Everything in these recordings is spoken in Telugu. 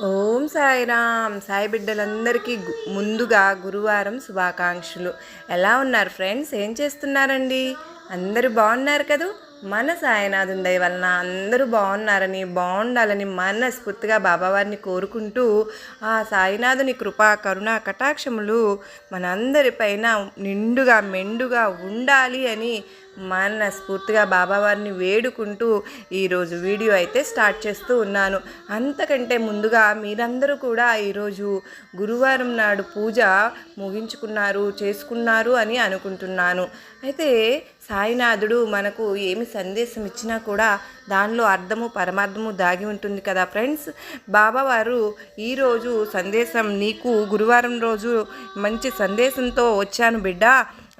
ఓం సాయిరామ్. సాయి బిడ్డలందరికీ ముందుగా గురువారం శుభాకాంక్షలు. ఎలా ఉన్నారు ఫ్రెండ్స్? ఏం చేస్తున్నారండి? అందరూ బాగున్నారు కదా? మన సాయినాథుని దయ వలన అందరూ బాగున్నారని బాగుండాలని మనస్ఫూర్తిగా బాబావారిని కోరుకుంటూ ఆ సాయినాథుని కృపా కరుణ కటాక్షములు మనందరిపైన నిండుగా మెండుగా ఉండాలి అని మనస్ఫూర్తిగా బాబావారిని వేడుకుంటూ ఈరోజు వీడియో అయితే స్టార్ట్ చేస్తూ ఉన్నాను. అంతకంటే ముందుగా మీరందరూ కూడా ఈరోజు గురువారం నాడు పూజ ముగించుకున్నారు చేసుకున్నారు అని అనుకుంటున్నాను. అయితే సాయినాథుడు మనకు ఏమి సందేశం ఇచ్చినా కూడా దానిలో అర్థము పరమార్థము దాగి ఉంటుంది కదా ఫ్రెండ్స్. బాబావారు ఈరోజు సందేశం నీకు గురువారం రోజు మంచి సందేశంతో వచ్చాను బిడ్డ.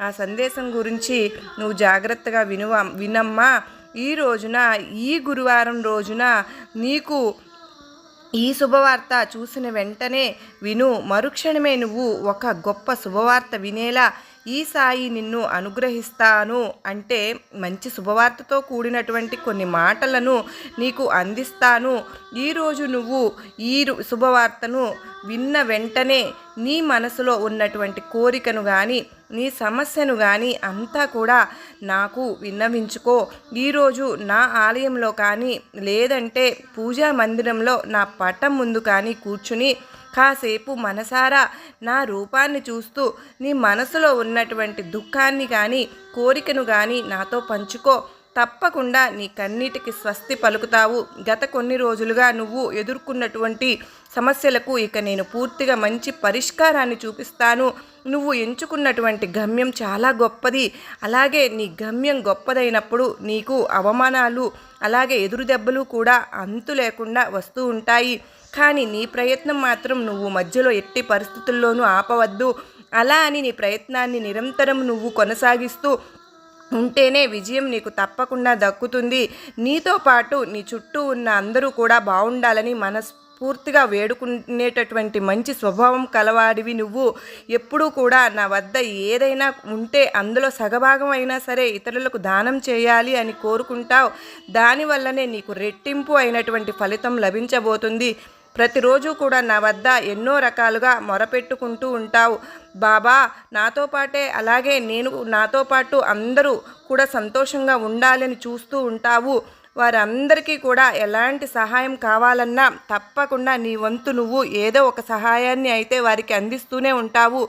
ఆ సందేశం గురించి నువ్వు జాగ్రత్తగా వినువా వినమ్మా. ఈ రోజున ఈ గురువారం రోజున నీకు ఈ శుభవార్త చూసిన వెంటనే విను. మరుక్షణమే నువ్వు ఒక గొప్ప శుభవార్త వినేలా ఈ సాయి నిన్ను అనుగ్రహిస్తాను అంటే మంచి శుభవార్తతో కూడినటువంటి కొన్ని మాటలను నీకు అందిస్తాను. ఈరోజు నువ్వు ఈ రు- శుభవార్తను విన్న వెంటనే నీ మనసులో ఉన్నటువంటి కోరికను కానీ నీ సమస్యను కానీ అంతా కూడా నాకు విన్నవించుకో. ఈరోజు నా ఆలయంలో కానీ లేదంటే పూజా మందిరంలో నా పటం ముందు కానీ కూర్చుని కాసేపు మనసారా నా రూపాన్ని చూస్తూ నీ మనసులో ఉన్నటువంటి దుఃఖాన్ని కానీ కోరికను కానీ నాతో పంచుకో. తప్పకుండా నీ కన్నీటికి స్వస్తి పలుకుతావు. గత కొన్ని రోజులుగా నువ్వు ఎదుర్కొన్నటువంటి సమస్యలకు ఇక నేను పూర్తిగా మంచి పరిష్కారాన్ని చూపిస్తాను. నువ్వు ఎంచుకున్నటువంటి గమ్యం చాలా గొప్పది. అలాగే నీ గమ్యం గొప్పదైనప్పుడు నీకు అవమానాలు అలాగే ఎదురు దెబ్బలు కూడా అంతు లేకుండా వస్తూ ఉంటాయి. కానీ నీ ప్రయత్నం మాత్రం నువ్వు మధ్యలో ఎట్టి పరిస్థితుల్లోనూ ఆపవద్దు. అలా అని నీ ప్రయత్నాన్ని నిరంతరం నువ్వు కొనసాగిస్తూ ఉంటేనే విజయం నీకు తప్పకుండా దక్కుతుంది. నీతో పాటు నీ చుట్టూ ఉన్న అందరూ కూడా బాగుండాలని మనస్ మనస్ఫూర్తిగా వేడుకునేటటువంటి మంచి స్వభావం కలవాడివి నువ్వు. ఎప్పుడూ కూడా నా వద్ద ఏదైనా ఉంటే అందులో సగభాగం అయినా సరే ఇతరులకు దానం చేయాలి అని కోరుకుంటావు. దానివల్లనే నీకు రెట్టింపు అయినటువంటి ఫలితం లభించబోతుంది. ప్రతిరోజు కూడా నా వద్ద ఎన్నో రకాలుగా మొరపెట్టుకుంటూ ఉంటావు. బాబా నాతో పాటే అలాగే నేను నాతో పాటు అందరూ కూడా సంతోషంగా ఉండాలని చూస్తూ ఉంటావు. వారందరికీ కూడా ఎలాంటి సహాయం కావాలన్నా తప్పకుండా నీ వంతు నువ్వు ఏదో ఒక సహాయాన్ని అయితే వారికి అందిస్తూనే ఉంటావు.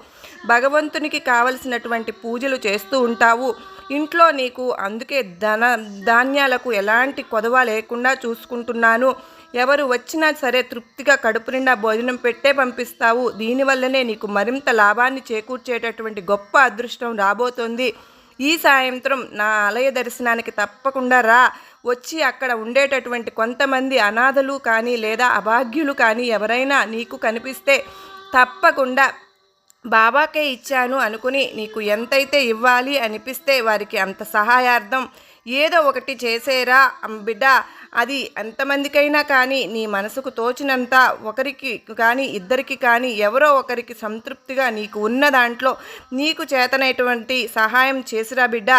భగవంతునికి కావలసినటువంటి పూజలు చేస్తూ ఉంటావు. ఇంట్లో నీకు అందుకే ధన ధాన్యాలకు ఎలాంటి కొదవ లేకుండా చూసుకుంటున్నాను. ఎవరు వచ్చినా సరే తృప్తిగా కడుపు నిండా భోజనం పెట్టే పంపిస్తావు. దీనివల్లనే నీకు మరింత లాభాన్ని చేకూర్చేటటువంటి గొప్ప అదృష్టం రాబోతోంది. ఈ సాయంత్రం నా ఆలయ దర్శనానికి తప్పకుండా రా. వచ్చి అక్కడ ఉండేటటువంటి కొంతమంది అనాథలు కానీ లేదా అభాగ్యులు కానీ ఎవరైనా నీకు కనిపిస్తే తప్పకుండా బాబాకే ఇచ్చాను అనుకుని నీకు ఎంతైతే ఇవ్వాలి అనిపిస్తే వారికి అంత సహాయార్థం. ఏదో ఒకటి చేసేరా బిడ్డ అది ఎంతమందికైనా కానీ నీ మనసుకు తోచినంత ఒకరికి కానీ ఇద్దరికి కానీ ఎవరో ఒకరికి సంతృప్తిగా నీకు ఉన్న దాంట్లో నీకు చేతనైనటువంటి సహాయం చేసిరా బిడ్డ.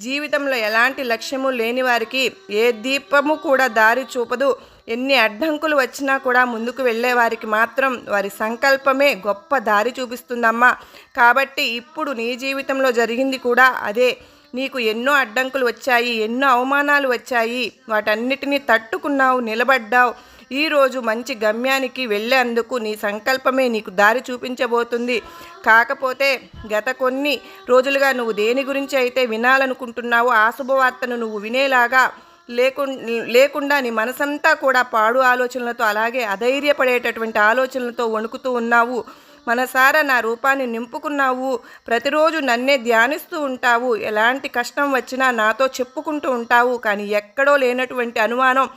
జీవితంలో ఎలాంటి లక్ష్యము లేని వారికి ఏ దీపము కూడా దారి చూపదు. ఎన్ని అడ్డంకులు వచ్చినా కూడా ముందుకు వెళ్ళే వారికి మాత్రం వారి సంకల్పమే గొప్ప దారి చూపిస్తుందమ్మా. కాబట్టి ఇప్పుడు నీ జీవితంలో జరిగింది కూడా అదే. నీకు ఎన్నో అడ్డంకులు వచ్చాయి ఎన్నో అవమానాలు వచ్చాయి. వాటన్నిటినీ తట్టుకున్నావు నిలబడ్డావు. ఈరోజు మంచి గమ్యానికి వెళ్ళేందుకు నీ సంకల్పమే నీకు దారి చూపించబోతుంది. కాకపోతే గత కొన్ని రోజులుగా నువ్వు దేని గురించి అయితే వినాలనుకుంటున్నావో ఆ శుభవార్తను నువ్వు వినేలాగా లేకుండా లేకుండా నీ మనసంతా కూడా పాడు ఆలోచనలతో అలాగే అధైర్యపడేటటువంటి ఆలోచనలతో వణుకుతూ ఉన్నావు. మనసారా నా రూపాన్ని నింపుకున్నావు? ప్రతిరోజు నన్నే ధ్యానిస్తూ ఉంటావు. ఎలాంటి కష్టం వచ్చినా నాతో చెప్పుకుంటూ ఉంటావు. కానీ ఎక్కడో లేనటువంటి అనుమానం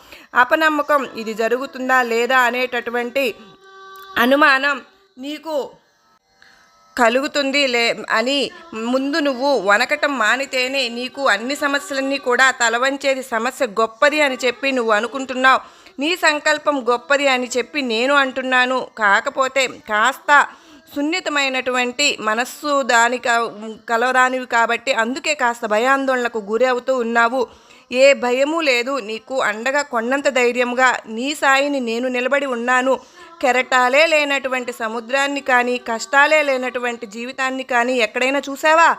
అపనమ్మకం ఇది జరుగుతుందా లేదా అనేటటువంటి అనుమానం నీకు కలుగుతుంది లే అని ముందు నువ్వు వనకటం మానితేనే నీకు అన్ని సమస్యలన్నీ కూడా తలవంచేది సమస్య గొప్పది అని చెప్పి నువ్వు అనుకుంటున్నావు. నీ సంకల్పం గొప్పది అని చెప్పి నేను అంటున్నాను. కాకపోతే కాస్త సున్నితమైనటువంటి మనస్సు దాని కలవరానివి కాబట్టి అందుకే కాస్త భయాందోళనకు గురి అవుతూ ఉన్నావు. ఏ భయము లేదు. నీకు అండగా కొండంత ధైర్యంగా నీ సాయిని నేను నిలబడి ఉన్నాను. కెరటాలే లేనటువంటి సముద్రాన్ని కానీ కష్టాలే లేనటువంటి జీవితాన్ని కానీ ఎక్కడైనా చూసావా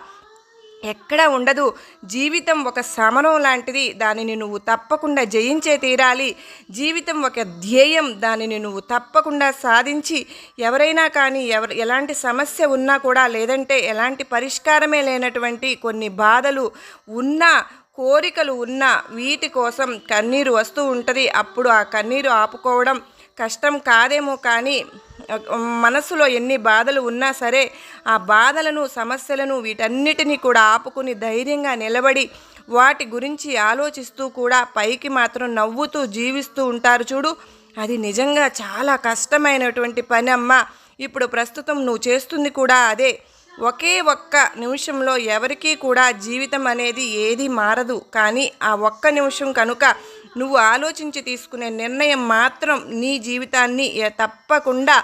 ఎక్కడా ఉండదు. జీవితం ఒక సమరం లాంటిది. దానిని నువ్వు తప్పకుండా జయించే తీరాలి. జీవితం ఒక ధ్యేయం. దానిని నువ్వు తప్పకుండా సాధించి ఎవరైనా కానీ ఎవరు ఎలాంటి సమస్య ఉన్నా కూడా లేదంటే ఎలాంటి పరిష్కారమే లేనటువంటి కొన్ని బాధలు ఉన్నా కోరికలు ఉన్నా వీటి కోసం కన్నీరు వస్తూ ఉంటుంది. అప్పుడు ఆ కన్నీరు ఆపుకోవడం కష్టం కాదేమో కానీ మనసులో ఎన్ని బాధలు ఉన్నా సరే ఆ బాధలను సమస్యలను వీటన్నిటినీ కూడా ఆపుకుని ధైర్యంగా నిలబడి వాటి గురించి ఆలోచిస్తూ కూడా పైకి మాత్రం నవ్వుతూ జీవిస్తూ ఉంటారు చూడు. అది నిజంగా చాలా కష్టమైనటువంటి పని అమ్మ. ఇప్పుడు ప్రస్తుతం నువ్వు చేస్తుంది కూడా అదే. ఒకే ఒక్క నిమిషంలో ఎవరికీ కూడా జీవితం అనేది ఏది మారదు. కానీ ఆ ఒక్క నిమిషం కనుక నువ్వు ఆలోచించి తీసుకునే నిర్ణయం మాత్రం నీ జీవితాన్ని తప్పకుండా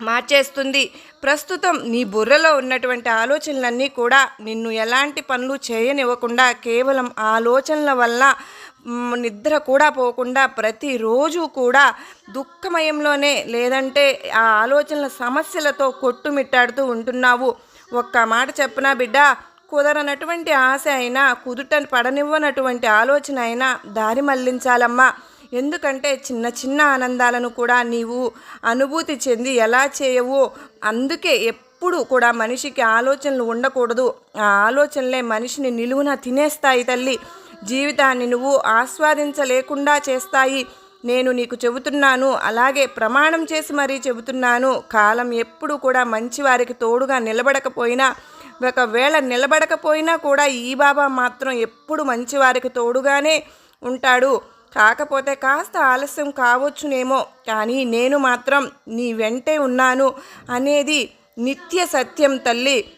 మార్చేస్తుంది. ప్రస్తుతం నీ బుర్రలో ఉన్నటువంటి ఆలోచనలన్నీ కూడా నిన్ను ఎలాంటి పనులు చేయనివ్వకుండా కేవలం ఆలోచనల వల్ల నిద్ర కూడా పోకుండా ప్రతిరోజు కూడా దుఃఖమయంలోనే లేదంటే ఆ ఆలోచనల సమస్యలతో కొట్టుమిట్టాడుతూ ఉంటున్నావు. ఒక్క మాట చెప్పనా బిడ్డ? కుదరనటువంటి ఆశ అయినా కుదుట పడనివ్వనటువంటి ఆలోచన అయినా దారి మళ్ళించాలమ్మా. ఎందుకంటే చిన్న చిన్న ఆనందాలను కూడా నీవు అనుభూతి చెంది ఎలా చేయవో? అందుకే ఎప్పుడు కూడా మనిషికి ఆలోచనలు ఉండకూడదు. ఆ ఆలోచనలే మనిషిని నిలువున తినేస్తాయి తల్లి. జీవితాన్ని నువ్వు ఆస్వాదించలేకుండా చేస్తాయి. నేను నీకు చెబుతున్నాను అలాగే ప్రమాణం చేసి మరీ చెబుతున్నాను. కాలం ఎప్పుడు కూడా మంచివారికి తోడుగా నిలబడకపోయినా ఒకవేళ నిలబడకపోయినా కూడా ఈ బాబా మాత్రం ఎప్పుడు మంచివారికి తోడుగానే ఉంటాడు. కాకపోతే కాస్త ఆలస్యం కావచ్చునేమో కానీ నేను మాత్రం నీ వెంటే ఉన్నాను అనేది నిత్య సత్యం తల్లి.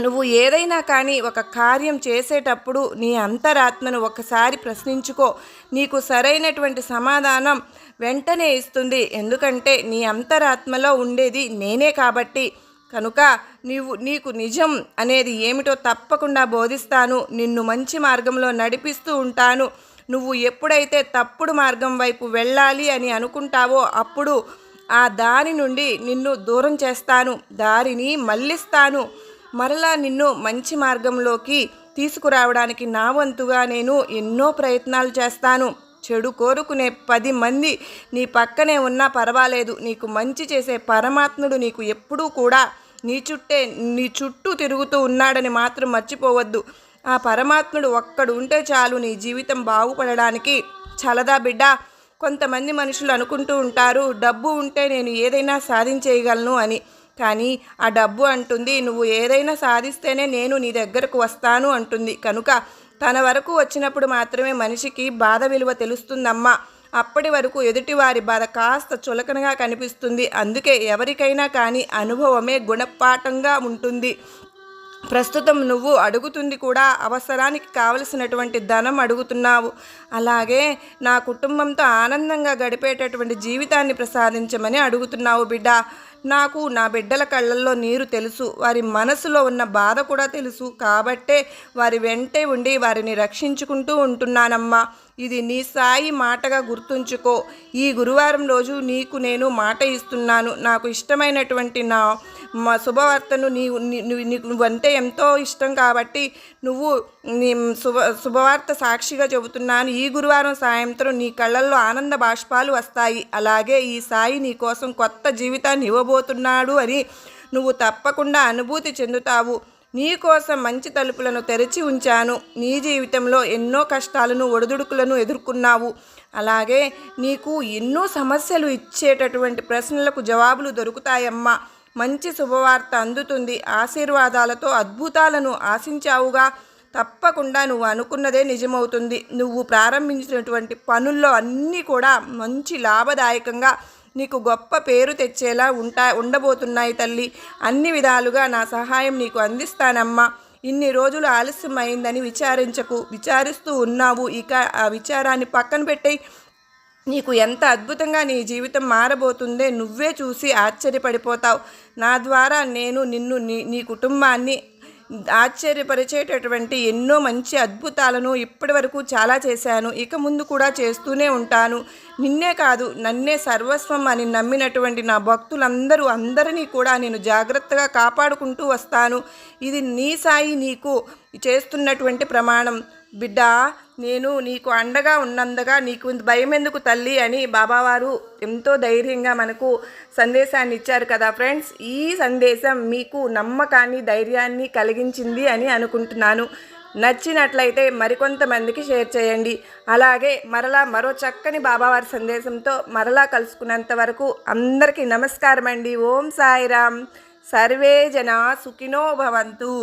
నువ్వు ఏదైనా కానీ ఒక కార్యం చేసేటప్పుడు నీ అంతరాత్మను ఒకసారి ప్రశ్నించుకో. నీకు సరైనటువంటి సమాధానం వెంటనే ఇస్తుంది. ఎందుకంటే నీ అంతరాత్మలో ఉండేది నేనే కాబట్టి కనుక నీవు నీకు నిజం అనేది ఏమిటో తప్పకుండా బోధిస్తాను. నిన్ను మంచి మార్గంలో నడిపిస్తూ ఉంటాను. నువ్వు ఎప్పుడైతే తప్పుడు మార్గం వైపు వెళ్ళాలి అని అనుకుంటావో అప్పుడు ఆ దారి నుండి నిన్ను దూరం చేస్తాను. దారిని మళ్ళిస్తాను. మరలా నిన్ను మంచి మార్గంలోకి తీసుకురావడానికి నా వంతుగా నేను ఎన్నో ప్రయత్నాలు చేస్తాను. చెడు కోరుకునే పది మంది నీ పక్కనే ఉన్నా పర్వాలేదు. నీకు మంచి చేసే పరమాత్ముడు నీకు ఎప్పుడూ కూడా నీ చుట్టే నీ చుట్టూ తిరుగుతూ ఉన్నాడని మాత్రం మర్చిపోవద్దు. ఆ పరమాత్ముడు ఒక్కడు ఉంటే చాలు నీ జీవితం బాగుపడడానికి చలదా బిడ్డ. కొంతమంది మనుషులు అనుకుంటూ ఉంటారు డబ్బు ఉంటే నేను ఏదైనా సాధించేయగలను అని. కానీ ఆ డబ్బు అంటుంది నువ్వు ఏదైనా సాధిస్తేనే నేను నీ దగ్గరకు వస్తాను అంటుంది. కనుక తన వరకు వచ్చినప్పుడు మాత్రమే మనిషికి బాధ విలువ తెలుస్తుందమ్మా. అప్పటి వరకు ఎదుటివారి బాధ కాస్త చులకనగా కనిపిస్తుంది. అందుకే ఎవరికైనా కానీ అనుభవమే గుణపాఠంగా ఉంటుంది. ప్రస్తుతం నువ్వు అడుగుతుంది కూడా అవసరానికి కావలసినటువంటి ధనం అడుగుతున్నావు. అలాగే నా కుటుంబంతో ఆనందంగా గడిపేటటువంటి జీవితాన్ని ప్రసాదించమని అడుగుతున్నావు బిడ్డ. నాకు నా బిడ్డల కళ్ళల్లో నీరు తెలుసు. వారి మనసులో ఉన్న బాధ కూడా తెలుసు. కాబట్టే వారి వెంటే ఉండి వారిని రక్షించుకుంటూ ఉంటున్నానమ్మా. ఇది నీ సాయి మాటగా గుర్తుంచుకో. ఈ గురువారం రోజు నీకు నేను మాట ఇస్తున్నాను. నాకు ఇష్టమైనటువంటి నా మా శుభవార్తను నీవు నీ- నువ్వు ఎంతో ఇష్టం కాబట్టి నువ్వు నీ శుభ శుభవార్త సాక్షిగా చెబుతున్నాను. ఈ గురువారం సాయంత్రం నీ కళ్ళల్లో ఆనంద బాష్పాలు వస్తాయి. అలాగే ఈ సాయి నీ కోసం కొత్త జీవితాన్ని ఇవ్వబోతున్నాడు అని నువ్వు తప్పకుండా అనుభూతి చెందుతావు. నీ కోసం మంచి తలుపులను తెరిచి ఉంచాను. నీ జీవితంలో ఎన్నో కష్టాలను ఒడిదుడుకులను ఎదుర్కొన్నావు. అలాగే నీకు ఎన్నో సమస్యలు ఇచ్చేటటువంటి ప్రశ్నలకు జవాబులు దొరుకుతాయమ్మా. మంచి శుభవార్త అందుతుంది. ఆశీర్వాదాలతో అద్భుతాలను ఆశించావుగా. తప్పకుండా నువ్వు అనుకున్నదే నిజమవుతుంది. నువ్వు ప్రారంభించినటువంటి పనుల్లో అన్నీ కూడా మంచి లాభదాయకంగా నీకు గొప్ప పేరు తెచ్చేలా ఉంటా ఉండబోతున్నాయి తల్లి. అన్ని విధాలుగా నా సహాయం నీకు అందిస్తానమ్మా. ఇన్ని రోజులు ఆలస్యం అయిందని విచారించకు విచారిస్తూ ఉన్నావు. ఇక ఆ విచారాన్ని పక్కన పెట్టే నీకు ఎంత అద్భుతంగా నీ జీవితం మారబోతుందే నువ్వే చూసి ఆశ్చర్యపడిపోతావు. నా ద్వారా నేను నిన్ను నీ నీ కుటుంబాన్ని ఆశ్చర్యపరిచేటటువంటి ఎన్నో మంచి అద్భుతాలను ఇప్పటి వరకు చాలా చేశాను. ఇక ముందు కూడా చేస్తూనే ఉంటాను. నిన్నే కాదు నన్నే సర్వస్వం అని నమ్మినటువంటి నా భక్తులందరూ అందరినీ కూడా నేను జాగ్రత్తగా కాపాడుకుంటూ వస్తాను. ఇది నీ సాయి నీకు చేస్తున్నటువంటి ప్రమాణం. బిడ్డ నేను నీకు అండగా ఉన్నందుగా నీకు భయం ఎందుకు తల్లి అని బాబావారు ఎంతో ధైర్యంగా మనకు సందేశాన్ని ఇచ్చారు కదా ఫ్రెండ్స్. ఈ సందేశం మీకు నమ్మకాన్ని ధైర్యాన్ని కలిగించింది అని అనుకుంటున్నాను. నచ్చినట్లయితే మరికొంతమందికి షేర్ చేయండి. అలాగే మరలా మరో చక్కని బాబావారి సందేశంతో మరలా కలుసుకున్నంత వరకు అందరికీ నమస్కారం అండి ఓం సాయిరామ్. సర్వే జన సుఖినో భవంతు.